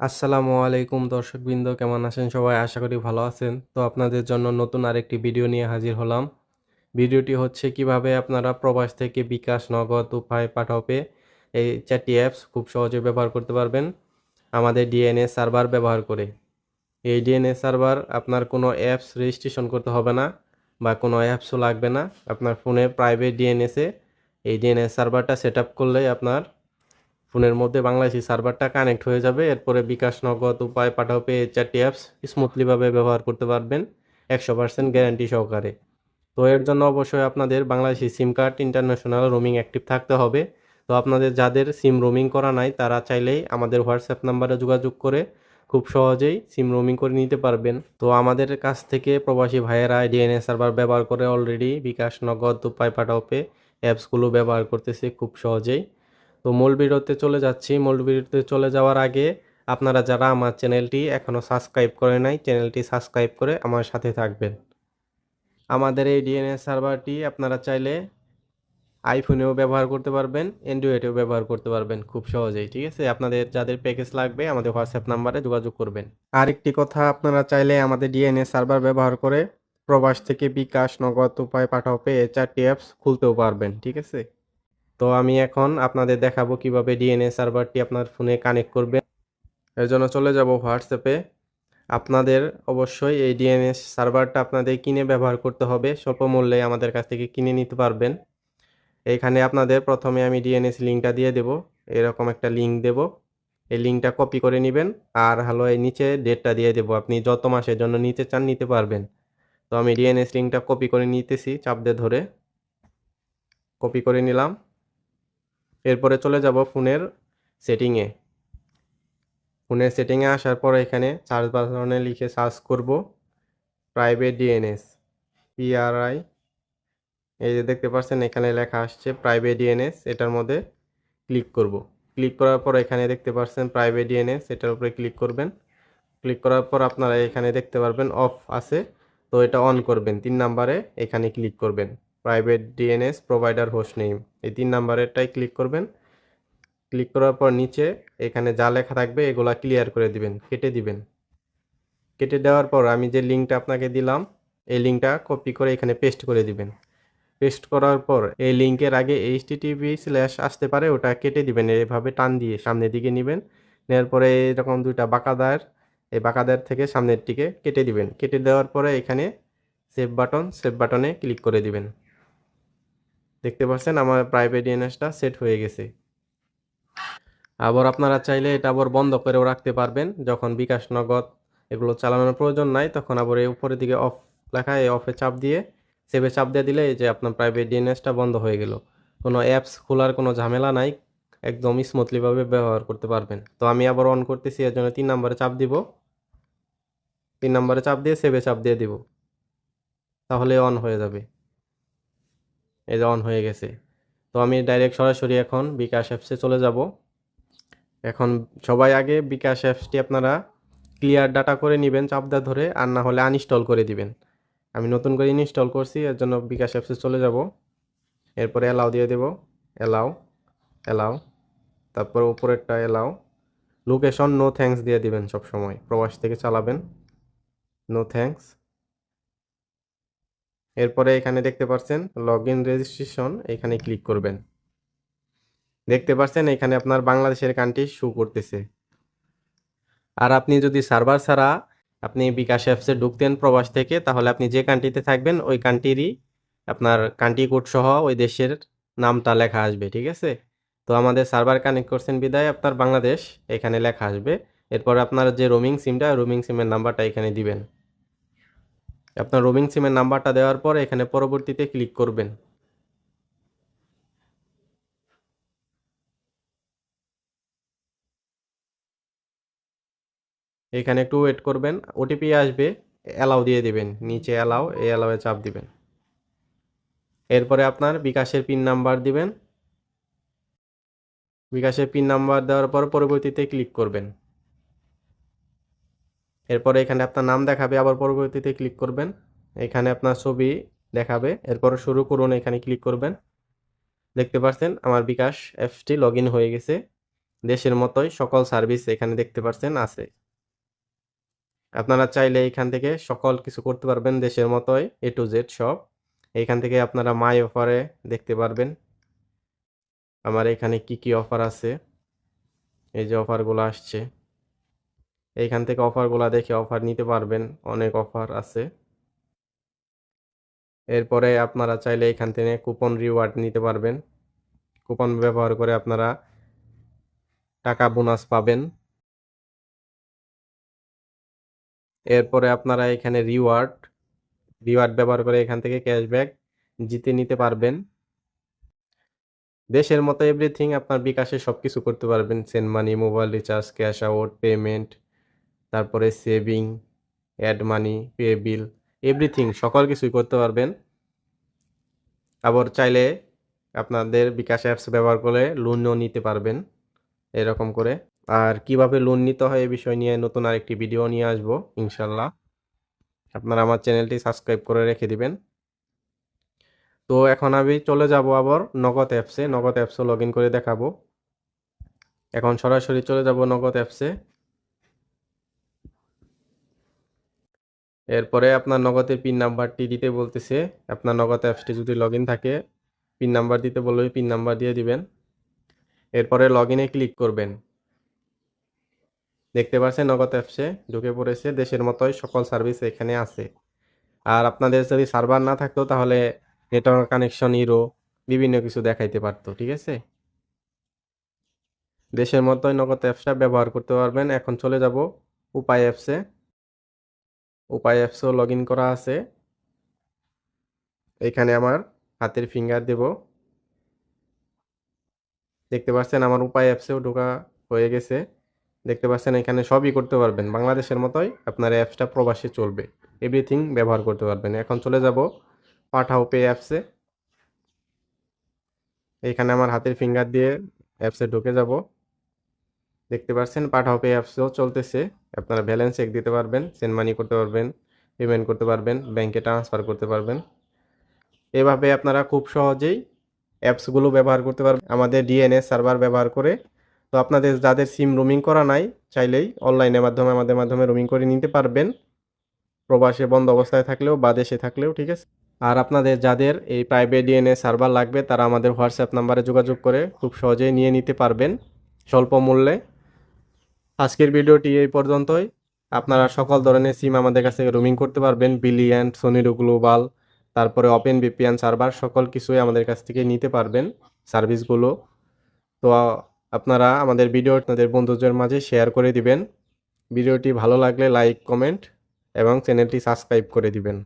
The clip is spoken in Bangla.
আসসালামু আলাইকুম দর্শকবৃন্দ, কেমন আছেন সবাই? আশা করি ভালো আছেন। তো আপনাদের জন্য নতুন আরেকটি ভিডিও নিয়ে হাজির হলাম। ভিডিওটি হচ্ছে কীভাবে আপনারা প্রবাস থেকে বিকাশ, নগদ, উপায় পাঠাবে এই চারটি অ্যাপস খুব সহজে ব্যবহার করতে পারবেন। আমাদের ডিএনএ সার্ভার ব্যবহার করে। এই ডিএনএ সার্ভার আপনার কোনো অ্যাপস রেজিস্ট্রেশন করতে হবে না বা কোনো অ্যাপসও লাগবে না। আপনার ফোনে প্রাইভেট ডিএনএসে এই ডিএনএ সার্ভারটা সেট আপ করলেই আপনার ফোনের মধ্যে বাংলাদেশি সার্ভারটা কানেক্ট হয়ে যাবে। এরপরে বিকাশ নগদ, উপায়, পাঠাও পে চারটি অ্যাপস স্মুথলিভাবে ব্যবহার করতে পারবেন একশো পার্সেন্ট গ্যারান্টি সহকারে। তো এর জন্য অবশ্যই আপনাদের Bangladeshi sim card, international roaming active থাকতে হবে। তো আপনাদের যাদের সিম রোমিং করা নাই, তারা চাইলেই আমাদের হোয়াটসঅ্যাপ নাম্বারে যোগাযোগ করে খুব সহজেই সিম রোমিং করে নিতে পারবেন। তো আমাদের কাছ থেকে প্রবাসী ভাইয়েরা ডিএনএ সার্ভার ব্যবহার করে অলরেডি বিকাশ নগদ, উপায়, পাঠাও পে অ্যাপসগুলো ব্যবহার করতেছে খুব সহজেই। তো মূল ভিডিওতে চলে যাচ্ছি। মূল ভিডিওতে চলে যাওয়ার আগে আপনারা যারা আমার চ্যানেলটি এখনও সাবস্ক্রাইব করে নাই, চ্যানেলটি সাবস্ক্রাইব করে আমার সাথে থাকবেন। আমাদের এই ডিএনএ সার্ভারটি আপনারা চাইলে আইফোনেও ব্যবহার করতে পারবেন, অ্যান্ড্রয়েডেও ব্যবহার করতে পারবেন খুব সহজেই, ঠিক আছে? আপনাদের যাদের প্যাকেজ লাগবে আমাদের হোয়াটসঅ্যাপ নাম্বারে যোগাযোগ করবেন। আরেকটি কথা, আপনারা চাইলে আমাদের ডিএনএ সার্ভার ব্যবহার করে প্রবাস থেকে বিকাশ, নগদ উপায় পাঠাও পেয়ে চারটি অ্যাপস খুলতেও পারবেন, ঠিক আছে? তো আমি এখন আপনাদের দেখাবো কীভাবে ডিএনএ সার্ভারটি আপনার ফোনে কানেক্ট করবেন এর জন্য চলে যাব হোয়াটসঅ্যাপে আপনাদের অবশ্যই এই ডিএনএস সার্ভারটা আপনাদের কিনে ব্যবহার করতে হবে, স্বল্প মূল্যে আমাদের কাছ থেকে কিনে নিতে পারবেন। এইখানে আপনাদের প্রথমে আমি ডিএনএস লিঙ্কটা দিয়ে দেব, এরকম একটা লিঙ্ক দেব। এই লিঙ্কটা কপি করে নেবেন আর হলো এই নিচে ডেটটা দিয়ে দেব, আপনি যত মাসের জন্য নিতে চান নিতে পারবেন। তো আমি ডিএনএস লিঙ্কটা কপি করে নিতেছি চাপ দিয়ে ধরে। কপি করে নিলাম। এরপরে চলে যাব ফোনের সেটিংয়ে। ফোনের সেটিংয়ে আসার পর এখানে সার্চ বাটনে লিখে সার্চ করব প্রাইভেট ডিএনএস পিআরআই এই যে দেখতে পাচ্ছেন এখানে লেখা আসছে প্রাইভেট ডিএনএস এটার মধ্যে ক্লিক করব। ক্লিক করার পর এখানে দেখতে পাচ্ছেন প্রাইভেট ডিএনএস এটার উপরে ক্লিক করবেন। ক্লিক করার পর আপনারা এখানে দেখতে পারবেন অফ আছে, তো এটা অন করবেন, তিন নাম্বারে এখানে ক্লিক করবেন। Private DNS provider host name. এই তিন নাম্বারেরটাই ক্লিক করবেন। ক্লিক করার পর নিচে এখানে যা লেখা থাকবে এগুলা ক্লিয়ার করে দিবেন, কেটে দিবেন। কেটে দেওয়ার পর আমি যে লিঙ্কটা আপনাকে দিলাম, এই লিঙ্কটা কপি করে এখানে পেস্ট করে দিবেন। পেস্ট করার পর এই লিঙ্কের আগে এইচ টিভি স্ল্যাশ আসতে পারে, ওটা কেটে দিবেন, এভাবে টান দিয়ে সামনের দিকে নেবেন। নেওয়ার পরে এরকম দুইটা বাঁকাদার, এই বাঁকাদার থেকে সামনের দিকে কেটে দিবেন। কেটে দেওয়ার পরে এখানে সেভ বাটন, সেভ বাটনে ক্লিক করে দিবেন। দেখতে পাচ্ছেন আমার প্রাইভেট ডিএনএসটা সেট হয়ে গেছে। আবার আপনারা চাইলে এটা আবার বন্ধ করেও রাখতে পারবেন। যখন বিকাশ নগদ এগুলো চালানোর প্রয়োজন নাই, তখন আবার এই উপরের দিকে অফ লেখা, এই অফে চাপ দিয়ে সেভে চাপ দিয়ে দিলে এই যে আপনার প্রাইভেট ডিএনএসটা বন্ধ হয়ে গেল। কোনো অ্যাপস খোলার কোনো ঝামেলা নাই, একদম স্মুথলিভাবে ব্যবহার করতে পারবেন। তো আমি আবার অন করতেছি, এর জন্য তিন নম্বরে চাপ দিব। তিন নম্বরে চাপ দিয়ে সেভে চাপ দিয়ে দিব। তাহলে অন হয়ে যাবে। যে অন হয়ে গেছে। তো আমি ডাইরেক্ট সরাসরি এখন বিকাশ অ্যাপসে চলে যাব। এখন সবাই আগে বিকাশ অ্যাপসটি আপনারা ক্লিয়ার ডাটা করে নেবেন চাপদা ধরে, আর না হলে আনইনস্টল করে দিবেন। আমি নতুন করে ইনস্টল করছি, এর জন্য বিকাশ অ্যাপসে চলে যাব। এরপরে অ্যালাউ দিয়ে দেব। অ্যালাউ অ্যালাউ তারপর উপরেরটা অ্যালাউ লোকেশন নো থ্যাঙ্কস দিয়ে দিবেন সব সময় প্রবাস থেকে চালাবেন। নো থ্যাঙ্কস এরপরে এখানে দেখতে পাচ্ছেন লগ ইন রেজিস্ট্রেশন এখানে ক্লিক করবেন। দেখতে পাচ্ছেন এখানে আপনার বাংলাদেশের কান্ট্রি শো করতেছে। আর আপনি যদি সার্ভার ছাড়া আপনি বিকাশ অ্যাপসে ঢুকতেন প্রবাস থেকে, তাহলে আপনি যে কান্ট্রিতে থাকবেন, ওই কান্ট্রিরই আপনার কান্ট্রি কোড সহ ওই দেশের নামটা লেখা আসবে, ঠিক আছে? তো আমাদের সার্ভার কানেক্ট করছেন বিদায়, আপনার বাংলাদেশ এখানে লেখা আসবে। এরপর আপনার যে রোমিং সিমটা রোমিং সিমের নাম্বারটা এখানে দিবেন। আপনার রোমিং সিমের নাম্বারটা দেওয়ার পর এখানে পরবর্তীতে ক্লিক করবেন। এখানে একটু ওয়েট করবেন ওটিপি আসবে অ্যালাউ দিয়ে দিবেন, নিচে অ্যালাউ এই অ্যালাউয়ে চাপ দিবেন। এরপরে আপনার বিকাশের পিন নাম্বার দিবেন। বিকাশের পিন নাম্বার দেওয়ার পর পরবর্তীতে ক্লিক করবেন। এরপরে এখানে আপনার নাম দেখাবে, আবার পরবর্তীতে ক্লিক করবেন। এখানে আপনার ছবি দেখাবে, এরপর শুরু করুন, এখানে ক্লিক করবেন। দেখতে পাচ্ছেন আমার বিকাশ অ্যাপসটি লগ হয়ে গেছে। দেশের মতোই সকল সার্ভিস এখানে দেখতে পাচ্ছেন আছে। আপনারা চাইলে এখান থেকে সকল কিছু করতে পারবেন, দেশের মতোই এ টু জেড সব। এখান থেকে আপনারা মাই অফারে দেখতে পারবেন। আমার এখানে কি কি অফার আছে? এই যে অফারগুলো আসছে। এইখান থেকে অফারগুলো দেখে অফার নিতে পারবেন, অনেক অফার আছে। এরপরে আপনারা চাইলে এখান থেকে কুপন রিওয়ার্ড নিতে পারবেন। কুপন ব্যবহার করে আপনারা টাকা বোনাস পাবেন। এরপরে আপনারা এখানে রিওয়ার্ড রিওয়ার্ড ব্যবহার করে এখান থেকে ক্যাশব্যাক জিতে নিতে পারবেন। দেশের মতো এভরিথিং আপনার বিকাশে সব কিছু করতে পারবেন। Send money, mobile recharge, cash out, payment তারপরে saving add money pay bill everything সকল কিছুই করতে পারবেন। আবার চাইলে আপনাদের বিকাশ অ্যাপস ব্যবহার করে লোনও নিতে পারবেন, এরকম করে। আর কীভাবে লোন নিতে হয় এই বিষয় নিয়ে নতুন আরেকটি ভিডিও নিয়ে আসব, ইনশাল্লাহ। আপনারা আমার চ্যানেলটি সাবস্ক্রাইব করে রেখে দিবেন। তো এখন আমি চলে যাব আবার নগদ অ্যাপসে নগদ অ্যাপসও লগ করে দেখাবো। এখন সরাসরি চলে যাব নগদ অ্যাপসে এরপরে আপনার নগদের পিন নাম্বারটি দিতে বলতেছে, আপনার নগদ অ্যাপসটি যদি লগ থাকে পিন নাম্বার দিতে বলবে পিন নাম্বার দিয়ে দিবেন। এরপরে লগ ইনে ক্লিক করবেন। দেখতে পাচ্ছেন নগদ অ্যাপসে ঢুকে পড়েছে, দেশের মতোই সকল সার্ভিস এখানে আছে। আর আপনাদের যদি সার্ভার না থাকতো তাহলে নেটওয়ার্ক কানেকশন ইরো বিভিন্ন কিছু দেখাইতে পারতো, ঠিক আছে? দেশের মতোই নগদ অ্যাপসটা ব্যবহার করতে পারবেন। এখন চলে যাব উপায় অ্যাপসে। উপায় অ্যাপসও লগ করা আছে। এখানে আমার হাতের ফিঙ্গার দেব। দেখতে পাচ্ছেন আমার উপায় অ্যাপসেও ঢোকা হয়ে গেছে। দেখতে পাচ্ছেন এখানে সবই করতে পারবেন। বাংলাদেশের মতোই আপনার অ্যাপসটা প্রবাসে চলবে। এভরিথিং ব্যবহার করতে পারবেন। এখন চলে যাব পাঠাও পে অ্যাপসে। এখানে আমার হাতের ফিঙ্গার দিয়ে অ্যাপসে ঢুকে যাব। দেখতে পাচ্ছেন পাঠাও পে অ্যাপসও চলতেছে। আপনারা ব্যালেন্স চেক দিতে পারবেন সেন্ড মানি করতে পারবেন পেমেন্ট করতে পারবেন ব্যাংকে ট্রান্সফার করতে পারবেন। এভাবে আপনারা খুব সহজেই অ্যাপসগুলো ব্যবহার করতে পারবেন। আমাদের ডিএনএস সার্ভার ব্যবহার করে তো আপনাদের যাদের সিম রোমিং করা নাই, চাইলেই অনলাইনের মাধ্যমে, আমাদের মাধ্যমে রোমিং করে নিতে পারবেন। প্রবাসে বন্ধ অবস্থায় থাকলেও বা দেশে থাকলেও, ঠিক আছে? আর আপনাদের যাদের এই প্রাইভেট ডিএনএ সার্ভার লাগবে, তারা আমাদের হোয়াটসঅ্যাপ নাম্বারে যোগাযোগ করে খুব সহজেই নিয়ে নিতে পারবেন। স্বল্প মূল্যে আজকের ভিডিওটি এই পর্যন্তই। আপনারা সকল ধরনের সিম আমাদের কাছ রোমিং করতে পারবেন বিলিয়্যান্ড সোনিরো গ্লোবাল, তারপরে ওপেন বিপিএন সার্ভার, সকল কিছুই আমাদের কাছ থেকে নিতে পারবেন সার্ভিসগুলো। তো আপনারা আমাদের ভিডিও আপনাদের বন্ধুদের মাঝে শেয়ার করে দিবেন। ভিডিওটি ভালো লাগলে লাইক, কমেন্ট এবং চ্যানেলটি সাবস্ক্রাইব করে দিবেন।